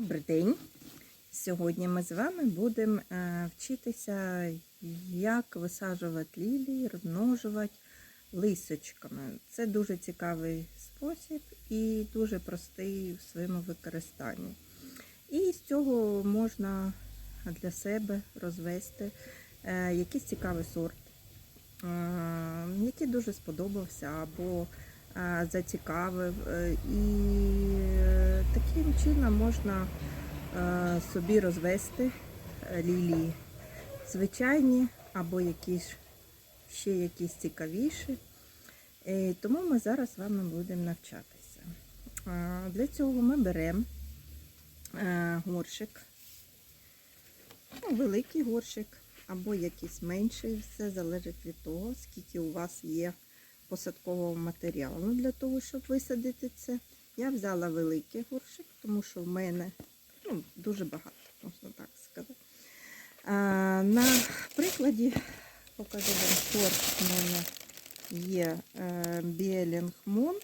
Добрий день! Сьогодні ми з вами будемо е, вчитися, як висаджувати лілії, розмножувати лисочками. Це дуже цікавий спосіб і дуже простий в своєму використанні. І з цього можна для себе розвести е, якийсь цікавий сорт, е, який дуже сподобався або зацікавив. Е, І таким чином можна е, собі розвести е, лілії звичайні або якісь ще якісь цікавіші. Тому ми зараз з вами будемо навчатися. Для цього ми беремо горщик, ну, великий горщик або якийсь менший, все залежить від того, скільки у вас є посадкового матеріалу для того, щоб висадити це. Я взяла великий горщик, тому що в мене ну, дуже багато, можна так сказати. А, на прикладі покажу вам сорт в мене є е, Біелінг Мун. Е,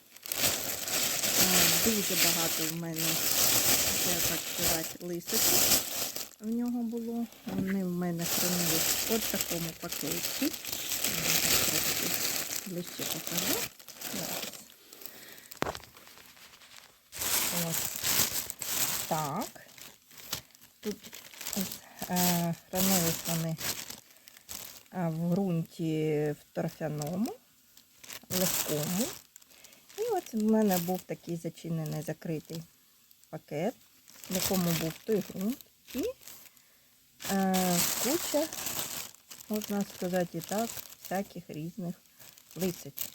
дуже багато в мене, я так сказати, лисочок в нього було. Вони в мене хранились от такому пакеті. Ближче покажу. Ось так. Тут е, хранились вони е, в ґрунті в торфяному, легкому. І ось в мене був такий зачинений закритий пакет, в якому був той ґрунт. І е, куча, можна сказати і так, всяких різних лисочок.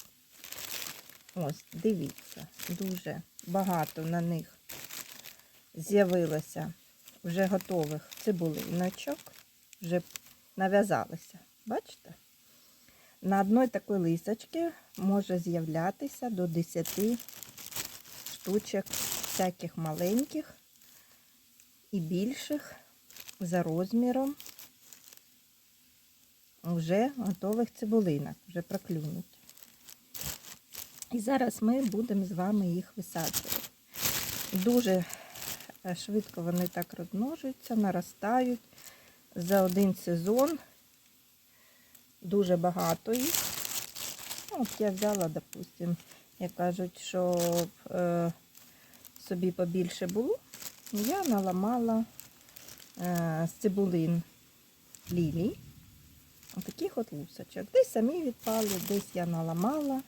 Ось, дивіться, дуже багато на них з'явилося вже готових цибулиночок, вже нав'язалися. Бачите? На одній такій лисочці може з'являтися до 10 штучок всяких маленьких і більших за розміром вже готових цибулинок, вже проклюнуть. І зараз ми будемо з вами їх висаджувати. Дуже е, швидко вони так розмножуються, наростають за один сезон. Дуже багато їх. Ну, От я взяла, допустимо, як кажуть, щоб е, собі побільше було, я наламала е, з цибулин лілій. Отаких от лусочок. Десь самі відпали, десь я наламала.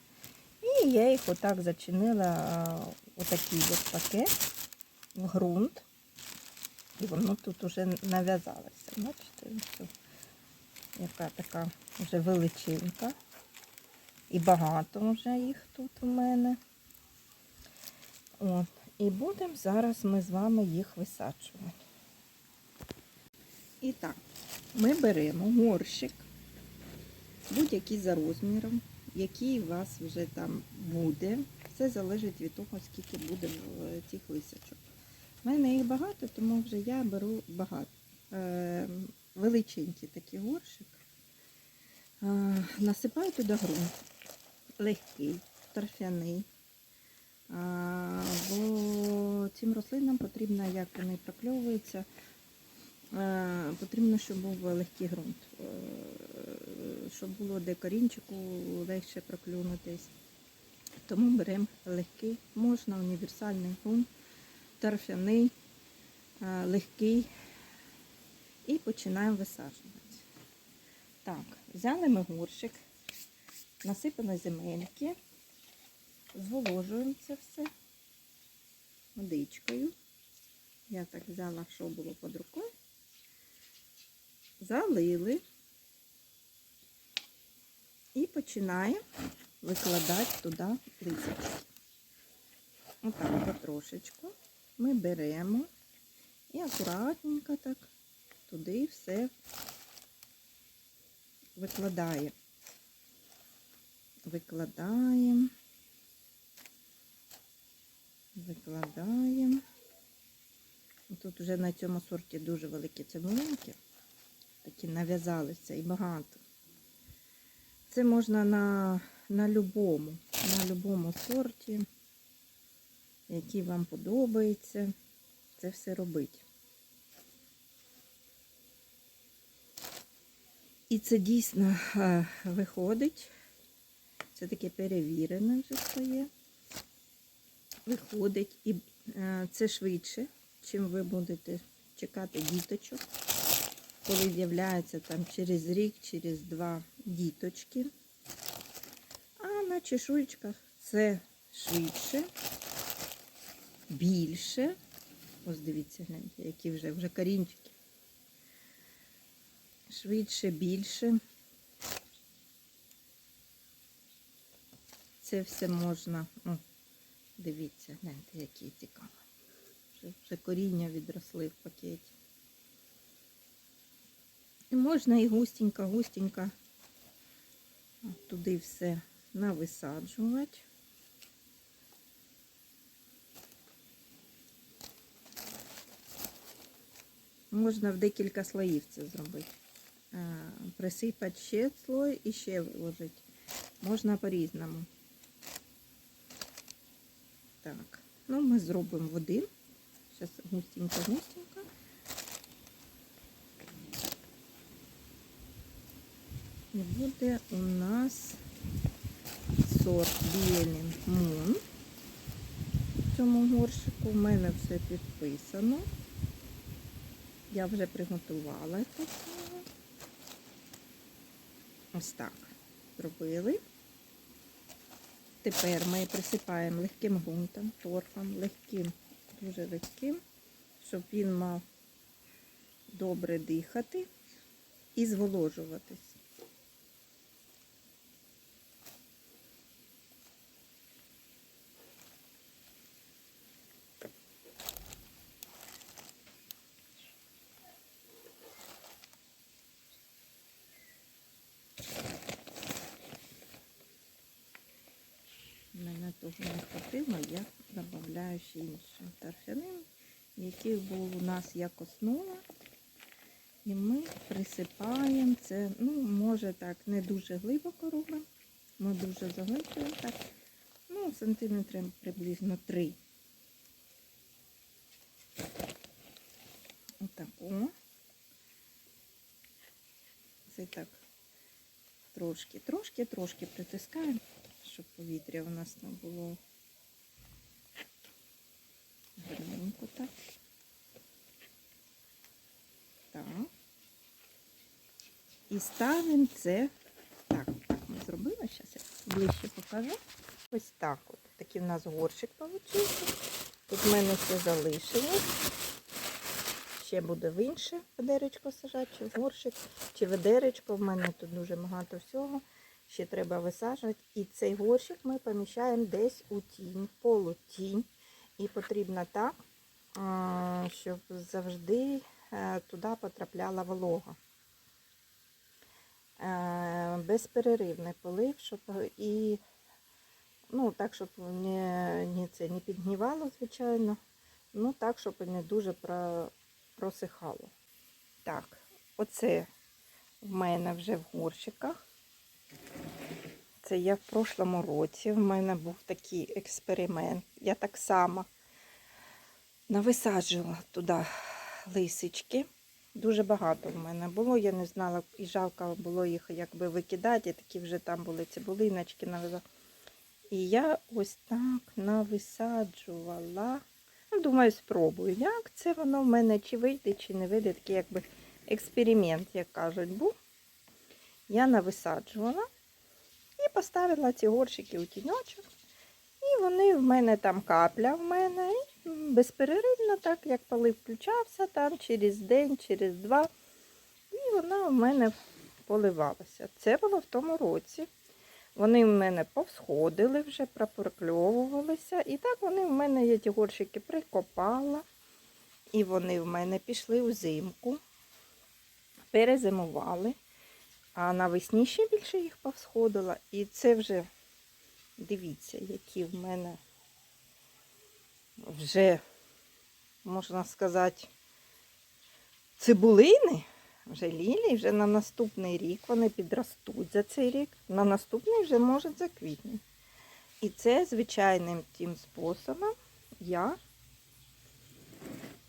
І я їх отак зачинила у такий от пакет в ґрунт. І воно тут уже нав'язалося. Бачите, яка така вже величинка. І багато вже їх тут у мене. От. І будемо зараз ми з вами їх висаджувати. І так, ми беремо горщик, будь-який за розміром який у вас вже там буде. Все залежить від того, скільки буде в тих лисочок. У мене їх багато, тому вже я беру багато. Е, величенький такий горщик. Е, насипаю туди ґрунт. Легкий, торфяний. Бо цим рослинам потрібно, як вони прокльовуються, е, потрібно, щоб був легкий ґрунт. Е, щоб було де корінчику легше проклюнутись. Тому беремо легкий, можна універсальний гун, торфяний, легкий і починаємо висаджувати. Так, взяли ми горщик, насипали земельки, зволожуємо це все водичкою. Я так взяла, що було під рукою, залили. І починаємо викладати туди лисички. Отак потрошечку ми беремо і акуратненько так туди все викладаємо. Викладаємо, викладаємо. Тут вже на цьому сорті дуже великі цибулинки, такі нав'язалися і багато. Це можна на на любому, на любому сорті, який вам подобається. це все робити. І це дійсно е, виходить. Це таке перевірене вже своє. Виходить. І е, це швидше, чим ви будете чекати діточок. Коли з'являються там через рік, через два діточки. А на чешуєчках це швидше, більше. Ось дивіться, гляньте, які вже, вже корінчики. Швидше, більше. Це все можна. О, дивіться, гляньте, які цікаві. Вже коріння відросли в пакеті. І можна і густенько, густенько туди все нависаджувати. Можна в декілька слоїв це зробити. Присипати ще слой і ще вложити. Можна по-різному. Так, ну ми зробимо в один. Зараз густенько-густенько. І буде у нас сорт Біелін Мун. В цьому горшику в мене все підписано. Я вже приготувала це. Ось так зробили. Тепер ми присипаємо легким ґрунтом, торфом, легким, дуже легким, щоб він мав добре дихати і зволожуватись. Мене того не хватило, я додаю ще інший торфянин, який був у нас як основа. І ми присипаємо це, ну, може так, не дуже глибоко робимо. Ми дуже заглиблюємо так. Ну, сантиметрів приблизно 3. Отако. Це так трошки, трошки, трошки притискаємо, щоб повітря у нас не було гарненько так. Так. І ставимо це. Так, так ми зробили. Зараз я ближче покажу. Ось так от. Такий у нас горщик вийшов. Тут в мене все залишилось. Ще буде в інше ведеречко сажати, чи в горщик, чи ведеречко. В мене тут дуже багато всього. Ще треба висаджувати. І цей горщик ми поміщаємо десь у тінь, полутінь. І потрібно так, щоб завжди туди потрапляла волога. Е, Безперервний полив, щоб і ну, так, щоб не, не, це, не підгнівало, звичайно. Ну так, щоб не дуже про, просихало. Так, оце в мене вже в горщиках. Це я в прошлому році. В мене був такий експеримент. Я так само нависаджувала туди лисички. Дуже багато в мене було. Я не знала, і жалко було їх якби викидати. Такі вже там були цибулиночки навела. І я ось так нависаджувала. Ну, думаю, спробую, як це воно в мене чи вийде, чи не вийде. Такий якби експеримент, як кажуть, був. Я нависаджувала і поставила ці горщики у тіньочок. І вони в мене там капля в мене. Безперервно, так як полив включався там через день, через два. І вона в мене поливалася. Це було в тому році. Вони в мене повсходили вже, проproкльовувалися. І так вони в мене, я ті горщики прикопала. І вони в мене пішли у зимку, перезимували. А навесні ще більше їх повсходило. І це вже, дивіться, які в мене вже, можна сказати, цибулини. Вже лілії, вже на наступний рік вони підростуть за цей рік. На наступний вже може заквітнути. І це звичайним тим способом я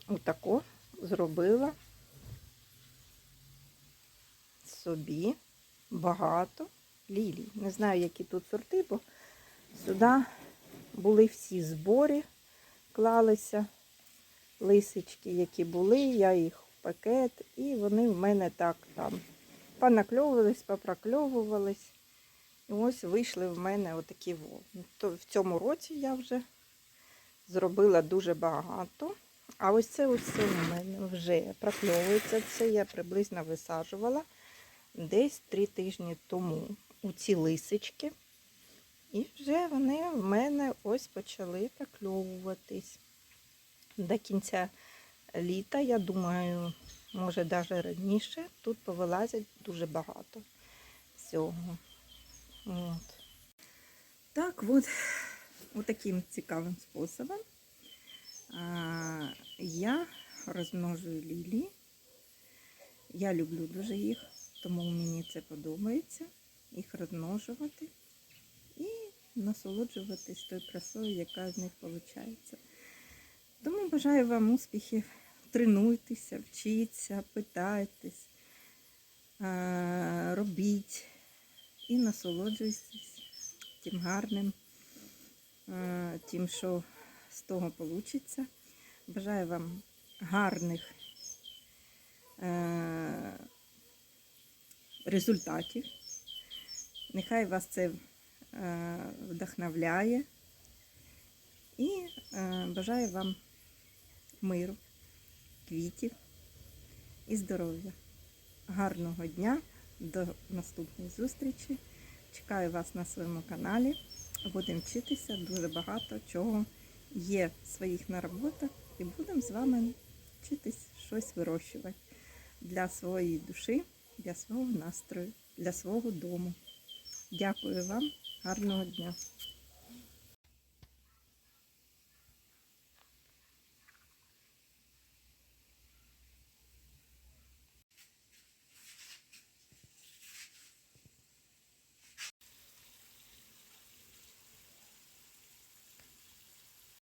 отако зробила собі багато лілій. Не знаю, які тут сорти, бо сюди були всі збори, клалися лисички, які були, я їх в пакет, і вони в мене так там понакльовувались, попрокльовувались. І ось вийшли в мене отакі во. Ну, То в цьому році я вже зробила дуже багато. А ось це ось у мене вже прокльовується. Це я приблизно висаджувала десь три тижні тому у ці лисички. І вже вони в мене ось почали прокльовуватись. До кінця літа, я думаю, може навіть раніше, тут повилазять дуже багато всього. От. Так, от, таким цікавим способом а, я розмножую лілії. Я люблю дуже їх, тому мені це подобається. Їх розмножувати і насолоджуватись тою красою, яка з них виходить. Тому бажаю вам успіхів. Тренуйтеся, вчіться, питайтесь, робіть і насолоджуйтесь тим гарним, тим, що з того вийде. Бажаю вам гарних результатів. Нехай вас це вдохновляє. І е, бажаю вам миру, квітів і здоров'я. Гарного дня, до наступної зустрічі. Чекаю вас на своєму каналі. Будемо вчитися дуже багато чого є в своїх нароботок і будемо з вами вчитись щось вирощувати для своєї душі, для свого настрою, для свого дому. Дякую вам, гарного дня!